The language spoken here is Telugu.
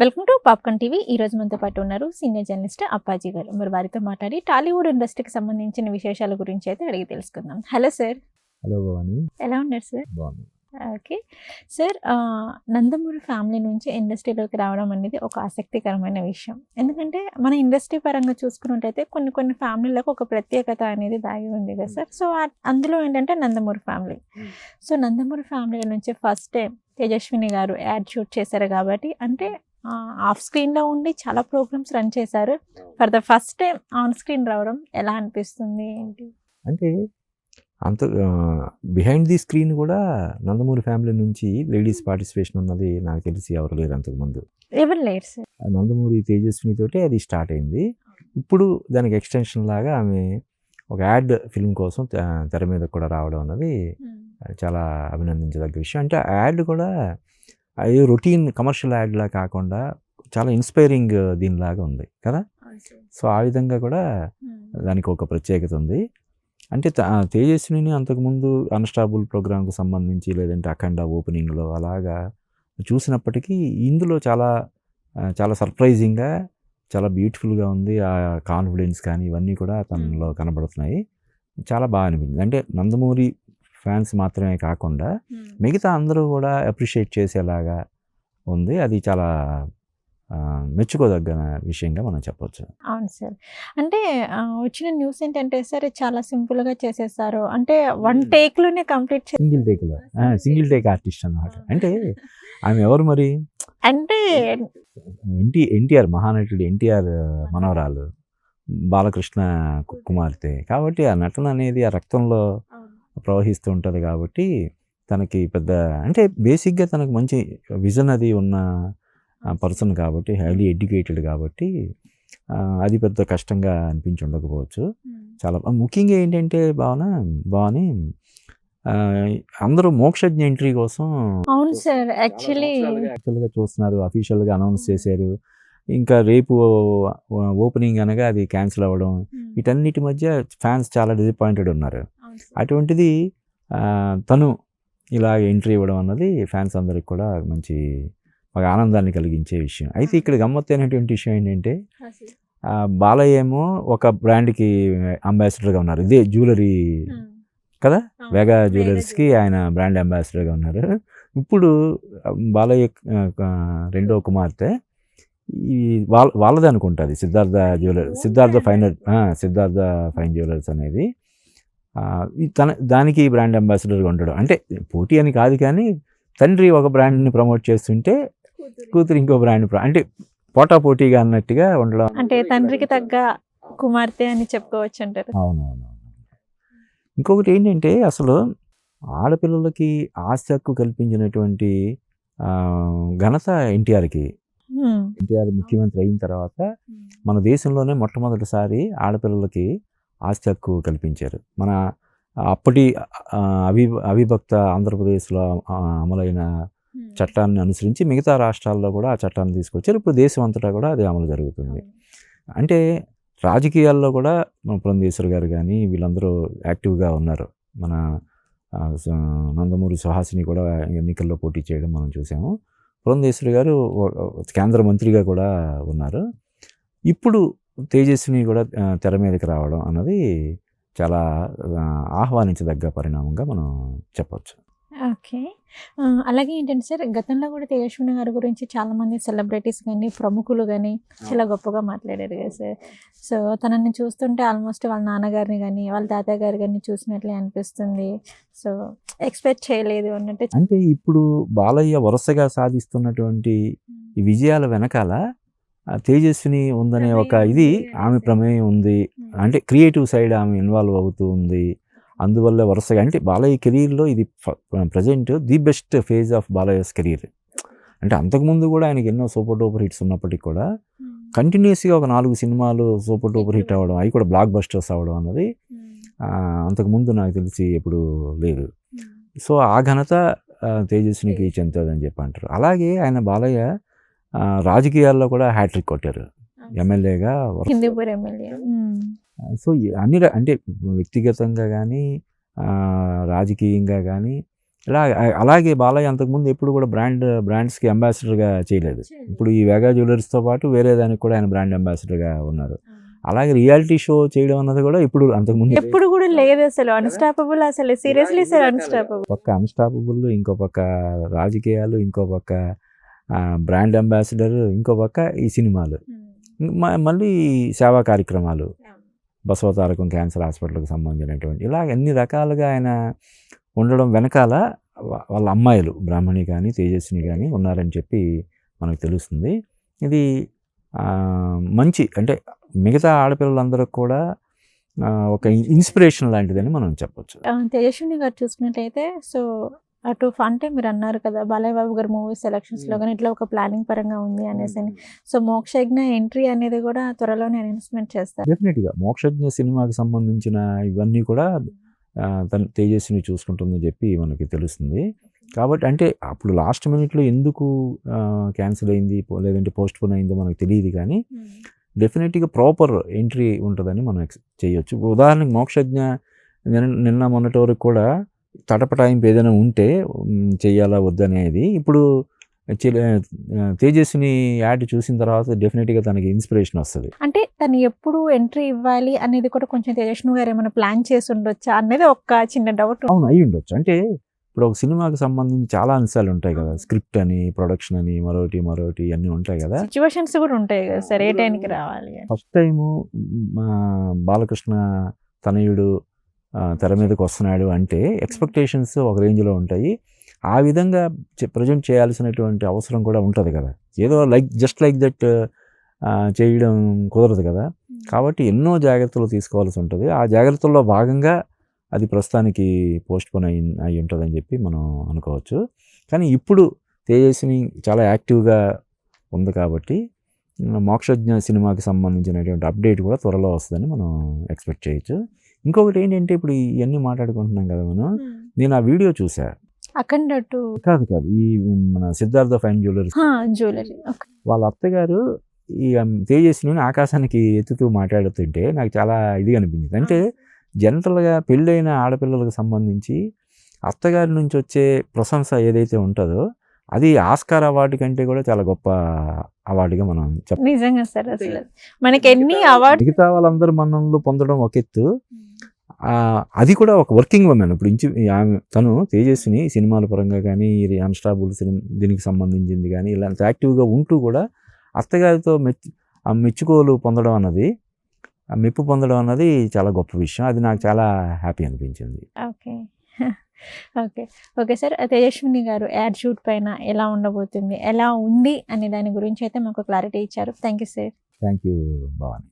Welcome to popcorn TV. ఈ రోజు మనతో పాటు ఉన్నారు సీనియర్ జర్నలిస్ట్ అప్పాజీ గారు. మరి వారితో మాట్లాడి టాలీవుడ్ ఇండస్ట్రీకి సంబంధించిన విశేషాల గురించి అయితే అడిగి తెలుసుకుందాం. Hello sir. హలో భవాని. ఎలా ఉన్నారు సార్? బాగుంది ఓకే. సార్ నందమూరి ఫ్యామిలీ నుంచి ఇండస్ట్రీలోకి రావడం అనేది ఒక ఆసక్తికరమైన విషయం. ఎందుకంటే మన ఇండస్ట్రీ పరంగా చూసుకున్నట్టయితే కొన్ని కొన్ని ఫ్యామిలీలకు ఒక ప్రత్యేకత అనేది దాగి ఉంది కదా సార్. సో అందులో ఏంటంటే Nandamuri family. So Nandamuri family నుంచి first time Tejaswini garu ad shoot చేశారు కాబట్టి అంటే ఆఫ్ స్క్రీన్లో ఉండి చాలా ప్రోగ్రామ్స్ రన్ చేశారు. For the first time on screen రావడం ఎలా అనిపిస్తుంది ఏంటి? అంటే అంత బిహైండ్ ది స్క్రీన్ కూడా నందమూరి ఫ్యామిలీ నుంచి లేడీస్ పార్టిసిపేషన్ ఉన్నది నాకు తెలిసి ఎవరు లేరు అంతకుముందు. ఎవరు లేరు సార్? నందమూరి తేజస్విని తోటే అది స్టార్ట్ అయింది. ఇప్పుడు దానికి ఎక్స్టెన్షన్ లాగా ఆమె ఒక యాడ్ ఫిల్మ్ కోసం తెర మీద కూడా రావడం అన్నది చాలా అభినందించదగ్గ విషయం. అంటే ఆ యాడ్ కూడా అది రొటీన్ కమర్షియల్ యాడ్లా కాకుండా చాలా ఇన్స్పైరింగ్ దీనిలాగా ఉంది కదా? సో ఆ విధంగా కూడా దానికి ఒక ప్రత్యేకత ఉంది. అంటే తేజస్విని అంతకుముందు అన్స్టాబుల్ ప్రోగ్రామ్కి సంబంధించి లేదంటే అఖండ ఓపెనింగ్లో అలాగా చూసినప్పటికీ ఇందులో చాలా చాలా సర్ప్రైజింగ్గా చాలా బ్యూటిఫుల్గా ఉంది. ఆ కాన్ఫిడెన్స్ కానీ ఇవన్నీ కూడా తనలో కనబడుతున్నాయి. చాలా బాగా అనిపించింది. అంటే నందమూరి ఫ్యాన్స్ మాత్రమే కాకుండా మిగతా అందరూ కూడా అప్రిషియేట్ చేసేలాగా ఉంది. అది చాలా మెచ్చుకోదగ్గ విషయంగా మనం చెప్పొచ్చు. అవును సార్. అంటే వచ్చిన న్యూస్ ఏంటంటే సార్ చాలా సింపుల్గా చేసేసారు. అంటే వన్ Hmm. టేక్లోనే కంప్లీట్ సింగిల్ టేక్లో. సింగిల్ టేక్ ఆర్టిస్ట్ అన్నమాట. అంటే ఆమె ఎవరు మరి? అంటే ఎన్టీ ఎన్టీఆర్ మహానటుడు ఎన్టీఆర్ మనవరాలు బాలకృష్ణ కుమార్తె. కాబట్టి ఆ నటన అనేది ఆ రక్తంలో ప్రవహిస్తూ ఉంటుంది కాబట్టి తనకి పెద్ద అంటే బేసిక్గా తనకు మంచి విజన్ అది ఉన్న పర్సన్ కాబట్టి హైలీ ఎడ్యుకేటెడ్ కాబట్టి అది పెద్ద కష్టంగా అనిపించి ఉండకపోవచ్చు. చాలా ముఖ్యంగా ఏంటంటే భావన భావని ఆ, అందరూ మోక్షజ్ఞ ఎంట్రీ కోసం అవును సార్ యాక్చువల్లీ యాక్చువల్గా చూస్తున్నారు అఫీషియల్గా అనౌన్స్ చేశారు. ఇంకా రేపు ఓపెనింగ్ అనగా అది క్యాన్సిల్ అవ్వడం వీటన్నిటి మధ్య ఫ్యాన్స్ చాలా డిసప్పాయింటెడ్ ఉన్నారు. అటువంటిది తను ఇలా ఎంట్రీ ఇవ్వడం అన్నది ఫ్యాన్స్ అందరికి కూడా మంచి ఒక ఆనందాన్ని కలిగించే విషయం. అయితే ఇక్కడ గమ్మత్తైనటువంటి విషయం ఏంటంటే బాలయ్య ఏమో ఒక బ్రాండ్కి అంబాసిడర్గా ఉన్నారు. ఇదే జ్యువెలరీ కదా? వేగా జ్యువెలర్స్కి ఆయన బ్రాండ్ అంబాసిడర్గా ఉన్నారు. ఇప్పుడు బాలయ్య రెండో కుమార్తె ఈ వాళ్ళ వాళ్ళది అనుకుంటుంది Siddhartha jeweller Siddhartha fine Siddhartha fine jewellers అనేది. తన దానికి బ్రాండ్ అంబాసిడర్గా ఉండడం అంటే పోటీ అని కాదు కానీ తండ్రి ఒక బ్రాండ్ని ప్రమోట్ చేస్తుంటే కూతురు. ఇంకో బ్రాండ్ అంటే పోటా పోటీగా అన్నట్టుగా ఉండడం. అంటే తండ్రికి తగ్గ కుమార్తె అని చెప్పుకోవచ్చు అంటారు. అవునవును ఇంకొకటి ఏంటంటే అసలు ఆడపిల్లలకి ఆస్తి హక్కు కల్పించినటువంటి ఘనత ఎన్టీఆర్కి. ఎన్టీఆర్ ముఖ్యమంత్రి అయిన తర్వాత మన దేశంలోనే మొట్టమొదటిసారి ఆడపిల్లలకి ఆస్తి హక్కు కల్పించారు. మన అప్పటి అవి అవిభక్త ఆంధ్రప్రదేశ్లో అమలైన చట్టాన్ని అనుసరించి మిగతా రాష్ట్రాల్లో కూడా ఆ చట్టాన్ని తీసుకొచ్చారు. ఇప్పుడు దేశం అంతటా కూడా అది అమలు జరుగుతుంది. అంటే రాజకీయాల్లో కూడా మన పురంధేశ్వర్ గారు కానీ వీళ్ళందరూ యాక్టివ్గా ఉన్నారు. మన నందమూరి సుహాసిని కూడా ఎన్నికల్లో పోటీ చేయడం మనం చూసాము. పురంధేశ్వరి గారు కేంద్ర మంత్రిగా కూడా ఉన్నారు. ఇప్పుడు తేజస్విని కూడా తెర మీదకి రావడం అన్నది చాలా ఆహ్వానించదగ్గ పరిణామంగా మనం చెప్పొచ్చు. ఓకే. అలాగే ఏంటంటే సార్ గతంలో కూడా తేజస్విని గారి గురించి చాలా మంది సెలబ్రిటీస్ కానీ ప్రముఖులు కానీ చాలా గొప్పగా మాట్లాడారు కదా సార్. సో తనని చూస్తుంటే ఆల్మోస్ట్ వాళ్ళ నాన్నగారిని కానీ వాళ్ళ తాతయ్య గారి కానీ చూసినట్లే అనిపిస్తుంది. సో ఎక్స్పెక్ట్ చేయలేదు అన్నట్టు అంటే ఇప్పుడు బాలయ్య వరుసగా సాధిస్తున్నటువంటి ఈ విజయాల వెనకాల తేజస్విని ఉందనే ఒక ఇది ఆమె ప్రమేయం ఉంది. అంటే క్రియేటివ్ సైడ్ ఆమె ఇన్వాల్వ్ అవుతూ ఉంది. అందువల్ల వరుసగా అంటే బాలయ్య కెరీర్లో ఇది present the best phase of Balayya's career. అంటే అంతకుముందు కూడా ఆయనకి ఎన్నో సూపర్ డూపర్ హిట్స్ ఉన్నప్పటికీ కూడా కంటిన్యూస్గా ఒక నాలుగు సినిమాలు సూపర్ డూపర్ హిట్ అవ్వడం అవి కూడా బ్లాక్ బస్టర్స్ అవ్వడం అన్నది అంతకుముందు నాకు తెలిసి ఎప్పుడు లేదు. సో ఆ ఘనత తేజస్వినికి చెందుతుందని చెప్పి అంటారు. అలాగే ఆయన బాలయ్య రాజకీయాల్లో కూడా హ్యాట్రిక్ కొట్టారు. ఎమ్మెల్యేగా హిందూపూర్ ఎమ్మెల్యే. సో అన్ని అంటే వ్యక్తిగతంగా కానీ రాజకీయంగా కానీ ఇలా అలాగే బాలయ్య అంతకుముందు ఎప్పుడు కూడా బ్రాండ్ బ్రాండ్స్కి అంబాసిడర్గా చేయలేదు. ఇప్పుడు ఈ వెగా జ్యువెలర్స్తో పాటు వేరే దానికి కూడా ఆయన బ్రాండ్ అంబాసిడర్గా ఉన్నారు. అలాగే రియాలిటీ షో చేయడం అన్నది కూడా ఇప్పుడు అంతకుముందు ఎప్పుడు కూడా లేదు అసలు. అన్స్టాపబుల్ అసలు. సీరియస్లీ సార్ అన్స్టాపబుల్ పక్క అన్స్టాపబుల్ ఇంకో పక్క రాజకీయాలు ఇంకో పక్క బ్రాండ్ అంబాసిడర్ ఇంకో పక్క ఈ సినిమాలు. మళ్ళీ సేవా కార్యక్రమాలు. బసవతారకం క్యాన్సర్ హాస్పిటల్కి సంబంధించినటువంటి ఇలా అన్ని రకాలుగా ఆయన ఉండడం వెనకాల వాళ్ళ అమ్మాయిలు బ్రాహ్మణి కానీ తేజస్విని కానీ ఉన్నారని చెప్పి మనకు తెలుస్తుంది. ఇది మంచి అంటే మిగతా ఆడపిల్లలందరూ కూడా ఒక ఇన్స్పిరేషన్ లాంటిదని మనం చెప్పొచ్చు. తేజస్విని గారు చూసుకున్నట్లయితే సో అటు అంటే మీరు అన్నారు కదా బాలయ్య బాబు గారు మూవీ సెలక్షన్స్లో కానీ ఇట్లా ఒక ప్లానింగ్ పరంగా ఉంది అనేసి అని. సో మోక్షజ్ఞ ఎంట్రీ అనేది కూడా త్వరలోనే అనౌన్స్మెంట్ చేస్తారు. డెఫినెట్గా మోక్షజ్ఞ సినిమాకి సంబంధించిన ఇవన్నీ కూడా తన తేజస్విని చూసుకుంటుందని చెప్పి మనకి తెలుస్తుంది. కాబట్టి అంటే అప్పుడు లాస్ట్ మినిట్లో ఎందుకు క్యాన్సిల్ అయింది లేదంటే పోస్ట్ పోన్ అయిందో మనకు తెలియదు కానీ డెఫినెట్గా ప్రాపర్ ఎంట్రీ ఉంటుందని మనం ఎక్స్ చేయొచ్చు. ఉదాహరణకి మోక్షజ్ఞ నిన్న మొన్నటి వరకు కూడా తటపటాయింపు ఏదైనా ఉంటే ఉమ్, చెయ్యాలా వద్దనేది. ఇప్పుడు తేజస్విని యాడ్ చూసిన తర్వాత డెఫినెట్గా తనకి ఇన్స్పిరేషన్ వస్తుంది. అంటే తను ఎప్పుడు ఎంట్రీ ఇవ్వాలి అనేది కూడా కొంచెం తేజస్విని గారు ఏమైనా ప్లాన్ చేసి ఉండొచ్చా అనేది ఒక చిన్న డౌట్. అవును అయి ఉండొచ్చు. అంటే ఇప్పుడు ఒక సినిమాకి సంబంధించి చాలా అంశాలు ఉంటాయి కదా. స్క్రిప్ట్ అని ప్రొడక్షన్ అని మరొకటి మరొకటి అన్నీ ఉంటాయి కదా. సిచ్యువేషన్స్ కూడా ఉంటాయి కదా. సార్ ఏ టైంకి రావాలి. ఫస్ట్ టైము మా బాలకృష్ణ తనయుడు తెర మీదకి వస్తున్నాడు అంటే ఎక్స్పెక్టేషన్స్ ఒక రేంజ్లో ఉంటాయి. ఆ విధంగా ప్రజెంట్ చేయాల్సినటువంటి అవసరం కూడా ఉంటుంది కదా. ఏదో లైక్ జస్ట్ లైక్ దట్ చేయడం కుదరదు కదా. కాబట్టి ఎన్నో జాగ్రత్తలు తీసుకోవాల్సి ఉంటుంది. ఆ జాగ్రత్తల్లో భాగంగా అది ప్రస్తుతానికి పోస్ట్ పోన్ అయి అయి ఉంటుందని చెప్పి మనం అనుకోవచ్చు. కానీ ఇప్పుడు తేజస్విని చాలా యాక్టివ్గా ఉంది కాబట్టి మోక్షజ్ఞ సినిమాకి సంబంధించినటువంటి అప్డేట్ కూడా త్వరలో వస్తుందని మనం ఎక్స్పెక్ట్ చేయొచ్చు. ఇంకొకటి ఏంటంటే ఇప్పుడు ఇవన్నీ మాట్లాడుకుంటున్నాం కదా మనం. నేను ఆ వీడియో చూసా అఖండ కాదు కాదు ఈ మన సిద్ధార్థ ఫైన్ జ్యువెలర్స్ జ్యువెలరీ. వాళ్ళ అత్తగారు ఈ తేజస్విని ఆకాశానికి ఎత్తుతూ మాట్లాడుతుంటే నాకు చాలా ఇదిగా అనిపించింది. అంటే జనరల్గా పెళ్ళైన ఆడపిల్లలకు సంబంధించి అత్తగారి నుంచి వచ్చే ప్రశంస ఏదైతే ఉంటుందో అది ఆస్కార్ అవార్డు కంటే కూడా చాలా గొప్ప అవార్డుగా మనం చెప్పాలి నిజంగా సార్ అసలు. మనకి ఎన్ని అవార్డు మిగతా వాళ్ళందరూ మనల్ని పొందడం ఒక ఎత్తు. అది కూడా ఒక వర్కింగ్ ఉమెన్ ఇప్పుడు ఇంచు ఆమె తను తేజస్విని సినిమాల పరంగా కానీ ఇది అన్స్టాబుల్ సినిమా దీనికి సంబంధించింది కానీ ఇలాంటి యాక్టివ్గా ఉంటూ కూడా అత్తగారితో మెచ్చు ఆ మెచ్చుకోలు పొందడం అన్నది ఆ మెప్పు పొందడం అన్నది చాలా గొప్ప విషయం. అది నాకు చాలా హ్యాపీ అనిపించింది. Okay. Okay. Okay sir Tejaswini garu ad shoot పైన ఎలా ఉండబోతుంది ఎలా ఉంది అనే దాని గురించి అయితే మాకు క్లారిటీ ఇచ్చారు. Thank you sir. Thank you Bhavani.